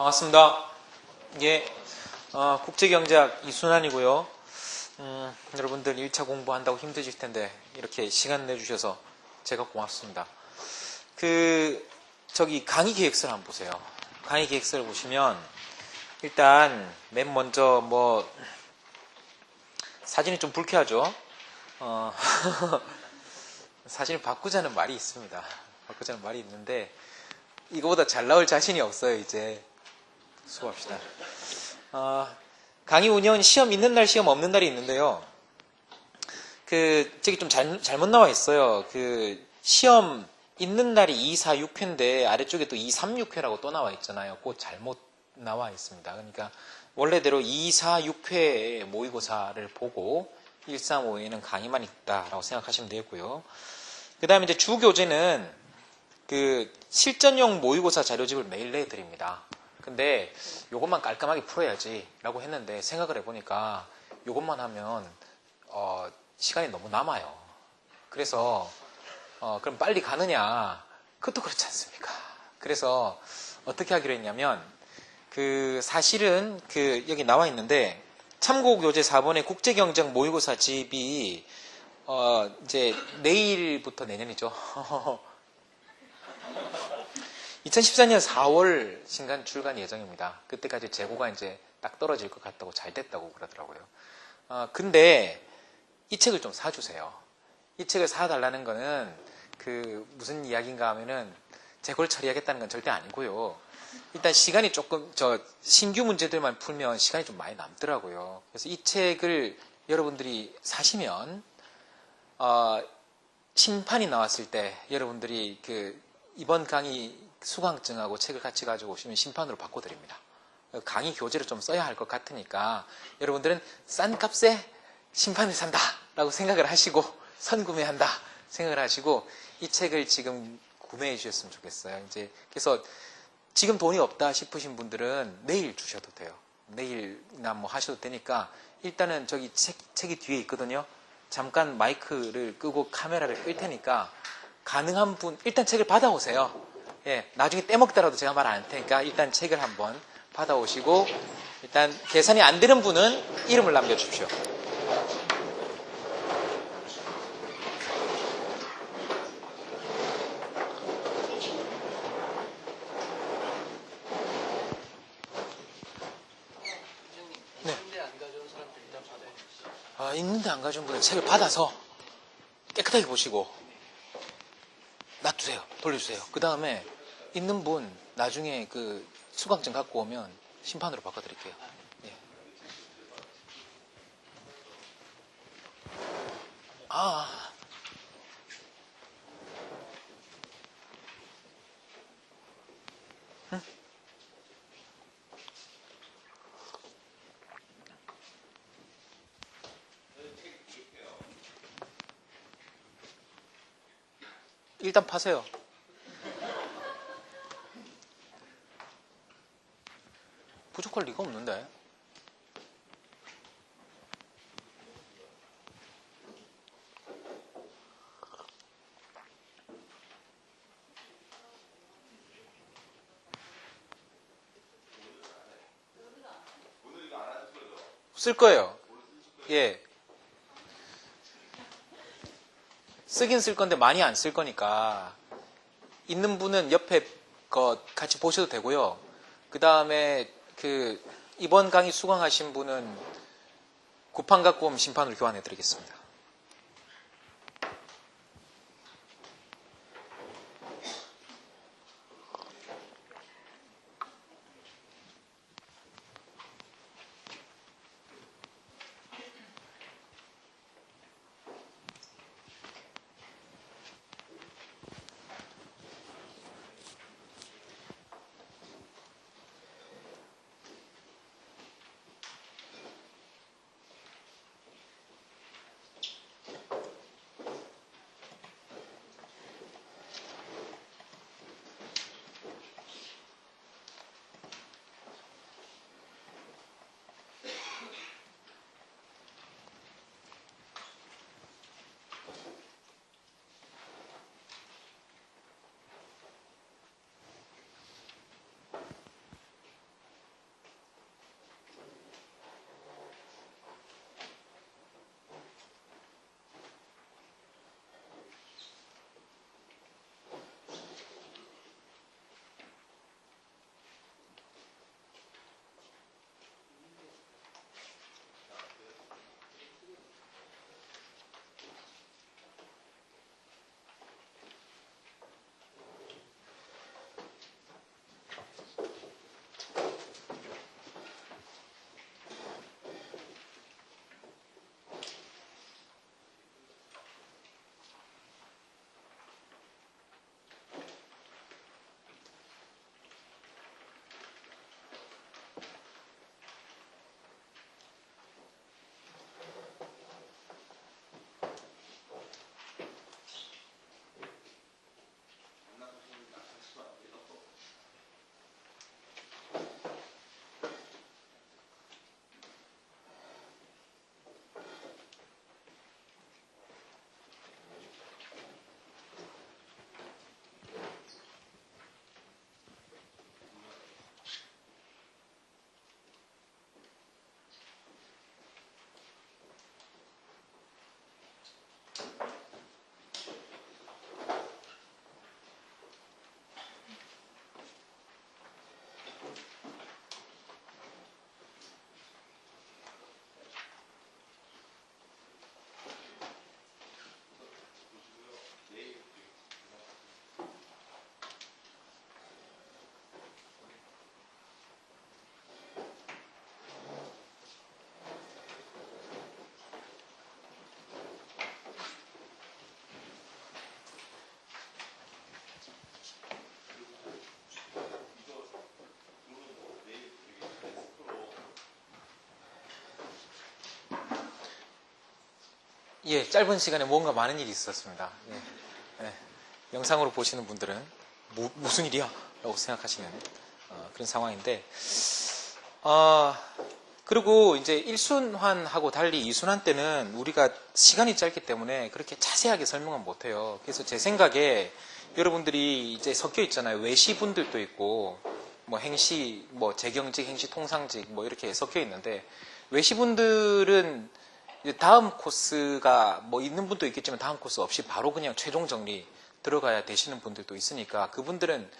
반갑습니다. 예, 어, 국제경제학 이순환이고요. 음, 여러분들 1차 공부한다고 힘드실 텐데 이렇게 시간 내주셔서 제가 고맙습니다. 그 저기 강의 계획서를 한번 보세요. 강의 계획서를 보시면 일단 맨 먼저 뭐 사진이 좀 불쾌하죠. 어, 사진을 바꾸자는 말이 있습니다. 바꾸자는 말이 있는데 이거보다 잘 나올 자신이 없어요 이제 수고합시다. 어, 강의 운영은 시험 있는 날 시험 없는 날이 있는데요. 그 저기 좀 잘, 잘못 나와 있어요. 그 시험 있는 날이 2, 4, 6회인데 아래쪽에 또 2, 3, 6회라고 또 나와 있잖아요. 그거 잘못 나와 있습니다. 그러니까 원래대로 2, 4, 6회 모의고사를 보고 1, 3, 5회는 강의만 있다라고 생각하시면 되고요. 그 다음에 이제 주교재는 그 실전용 모의고사 자료집을 매일 내드립니다. 근데 이것만 깔끔하게 풀어야지 라고 했는데 생각을 해보니까 이것만 하면 어, 시간이 너무 남아요. 그래서 어, 그럼 빨리 가느냐 그것도 그렇지 않습니까? 그래서 어떻게 하기로 했냐면 그 사실은 그 여기 나와 있는데 참고 교재 4번의 국제경쟁 모의고사 집이 어 이제 내일부터 내년이죠. 2014년 4월 신간 출간 예정입니다. 그때까지 재고가 이제 딱 떨어질 것 같다고 잘 됐다고 그러더라고요. 어, 근데 이 책을 좀 사주세요. 이 책을 사달라는 거는 그 무슨 이야기인가 하면은 재고를 처리하겠다는 건 절대 아니고요. 일단 시간이 조금 저 신규 문제들만 풀면 시간이 좀 많이 남더라고요. 그래서 이 책을 여러분들이 사시면 어, 심판이 나왔을 때 여러분들이 그 이번 강의 수강증하고 책을 같이 가지고 오시면 심판으로 바꿔드립니다. 강의 교재를 좀 써야 할 것 같으니까 여러분들은 싼 값에 심판을 산다 라고 생각을 하시고 선구매한다 생각을 하시고 이 책을 지금 구매해 주셨으면 좋겠어요. 이제 그래서 지금 돈이 없다 싶으신 분들은 내일 주셔도 돼요. 내일나 뭐 하셔도 되니까 일단은 저기 책, 책이 뒤에 있거든요. 잠깐 마이크를 끄고 카메라를 끌 테니까 가능한 분 일단 책을 받아오세요. 예, 나중에 떼먹더라도 제가 말안할 테니까 일단 책을 한번 받아오시고 일단 계산이 안 되는 분은 이름을 남겨주십시오. 네. 아, 있는데 안 가져온 분은 책을 받아서 깨끗하게 보시고 놔두세요. 돌려주세요. 그 다음에 있는 분 나중에 그 수강증 갖고 오면 심판으로 바꿔드릴게요. 예. 아. 응? 일단 파세요. 부족할 리가 없는데. 쓸 거예요. 예. 쓰긴 쓸 건데 많이 안 쓸 거니까 있는 분은 옆에 거 같이 보셔도 되고요. 그 다음에 그 이번 강의 수강하신 분은 구판 갖고 오면 심판으로 교환해 드리겠습니다. 예, 짧은 시간에 뭔가 많은 일이 있었습니다. 예, 예. 영상으로 보시는 분들은 무, 무슨 일이야? 라고 생각하시는 어, 그런 상황인데, 어, 그리고 이제 1순환하고 달리 2순환 때는 우리가 시간이 짧기 때문에 그렇게 자세하게 설명은 못해요. 그래서 제 생각에 여러분들이 이제 섞여 있잖아요. 외시분들도 있고, 뭐 행시, 뭐 재경직, 행시, 통상직, 뭐 이렇게 섞여 있는데, 외시분들은 다음 코스가 뭐 있는 분도 있겠지만 다음 코스 없이 바로 그냥 최종 정리 들어가야 되시는 분들도 있으니까 그분들은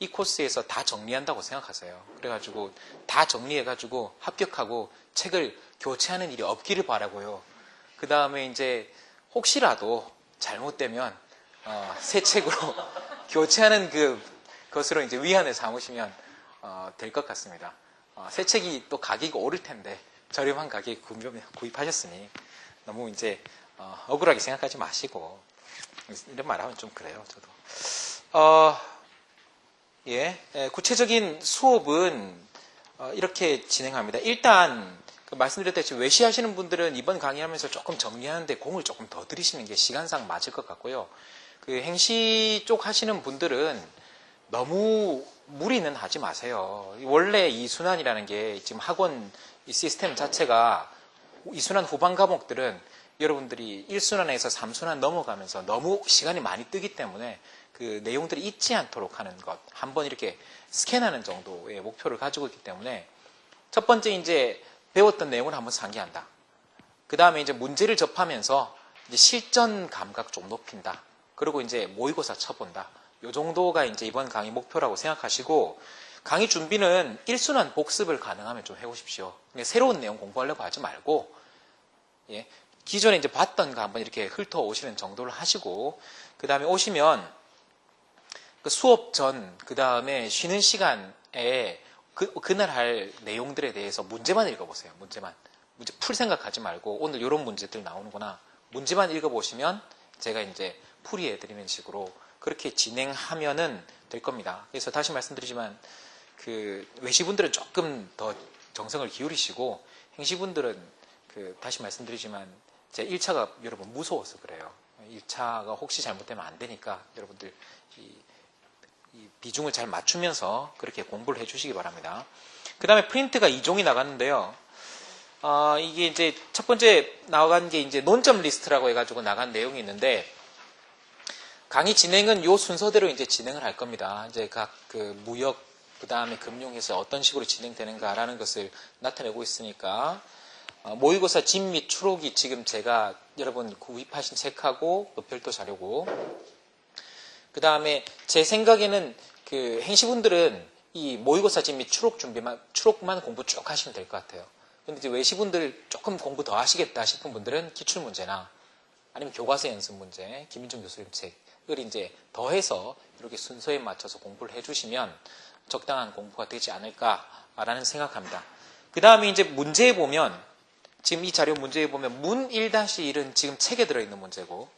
이 코스에서 다 정리한다고 생각하세요. 그래가지고 다 정리해가지고 합격하고 책을 교체하는 일이 없기를 바라고요. 그 다음에 이제 혹시라도 잘못되면 어, 새 책으로 교체하는 그 것으로 이제 위안을 삼으시면 어, 될 것 같습니다. 어, 새 책이 또 가격이 오를 텐데 저렴한 가격에 구입- 구입하셨으니 너무 이제 어, 억울하게 생각하지 마시고 이런 말하면 좀 그래요. 저도. 어, 예, 에, 구체적인 수업은 어, 이렇게 진행합니다. 일단 그 말씀드렸듯이 외시하시는 분들은 이번 강의하면서 조금 정리하는데 공을 조금 더 들이시는 게 시간상 맞을 것 같고요. 그 행시 쪽 하시는 분들은 너무 무리는 하지 마세요. 원래 이 순환이라는 게 지금 학원 이 시스템 자체가 이 순환 후반 과목들은 여러분들이 1순환에서 3순환 넘어가면서 너무 시간이 많이 뜨기 때문에 그 내용들이 잊지 않도록 하는 것, 한번 이렇게 스캔하는 정도의 목표를 가지고 있기 때문에 첫 번째 이제 배웠던 내용을 한번 상기한다. 그 다음에 이제 문제를 접하면서 이제 실전 감각 좀 높인다. 그리고 이제 모의고사 쳐본다. 요 정도가 이제 이번 강의 목표라고 생각하시고 강의 준비는 1순환 복습을 가능하면 좀 해보십시오. 새로운 내용 공부하려고 하지 말고 예, 기존에 이제 봤던 거 한번 이렇게 훑어 오시는 정도를 하시고 그 다음에 오시면 그 수업 전, 그 다음에 쉬는 시간에 그, 그날 할 내용들에 대해서 문제만 읽어보세요. 문제만. 문제 풀 생각하지 말고 오늘 이런 문제들 나오는구나. 문제만 읽어보시면 제가 이제 풀이해드리는 식으로 그렇게 진행하면은 될 겁니다. 그래서 다시 말씀드리지만 그 외시분들은 조금 더 정성을 기울이시고 행시분들은 그 다시 말씀드리지만 제 1차가 여러분 무서워서 그래요. 1차가 혹시 잘못되면 안 되니까 여러분들 이, 이 비중을 잘 맞추면서 그렇게 공부를 해주시기 바랍니다. 그 다음에 프린트가 2종이 나갔는데요. 어, 이게 이제 첫 번째 나간 게 이제 논점 리스트라고 해가지고 나간 내용이 있는데 강의 진행은 요 순서대로 이제 진행을 할 겁니다. 이제 각 그 무역 그 다음에 금융에서 어떤 식으로 진행되는가라는 것을 나타내고 있으니까 어, 모의고사 진및 추록이 지금 제가 여러분 구입하신 책하고 또 별도 자료고 그 다음에 제 생각에는 그 행시분들은 이 모의고사 진및 추록 준비만 추록만 공부 쭉 하시면 될 것 같아요. 근데 이제 외시분들 조금 공부 더 하시겠다 싶은 분들은 기출 문제나 아니면 교과서 연습 문제, 김인중 교수님 책을 이제 더해서 이렇게 순서에 맞춰서 공부를 해주시면 적당한 공부가 되지 않을까라는 생각합니다. 그 다음에 이제 문제에 보면 지금 이 자료 문제에 보면 문 1-1은 지금 책에 들어있는 문제고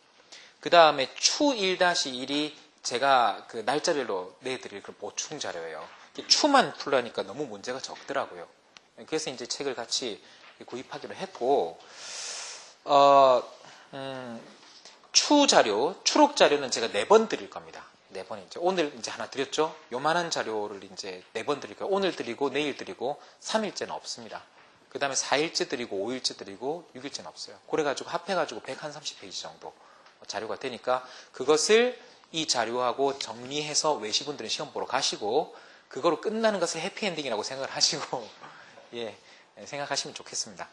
그 다음에 추 1-1이 제가 그 날짜별로 내드릴 그 보충 자료예요. 추만 풀라니까 너무 문제가 적더라고요. 그래서 이제 책을 같이 구입하기로 했고, 어, 음, 추 자료, 추록 자료는 제가 네 번 드릴 겁니다. 네 번 이제 오늘 이제 하나 드렸죠? 요만한 자료를 이제 네 번 드릴 거예요. 오늘 드리고 내일 드리고 3일째는 없습니다. 그 다음에 4일째 드리고 5일째 드리고 6일째는 없어요. 그래가지고 합해가지고 130페이지 정도 자료가 되니까 그것을 이 자료하고 정리해서 외시분들은 시험 보러 가시고 그거로 끝나는 것을 해피엔딩이라고 생각을 하시고 예 생각하시면 좋겠습니다.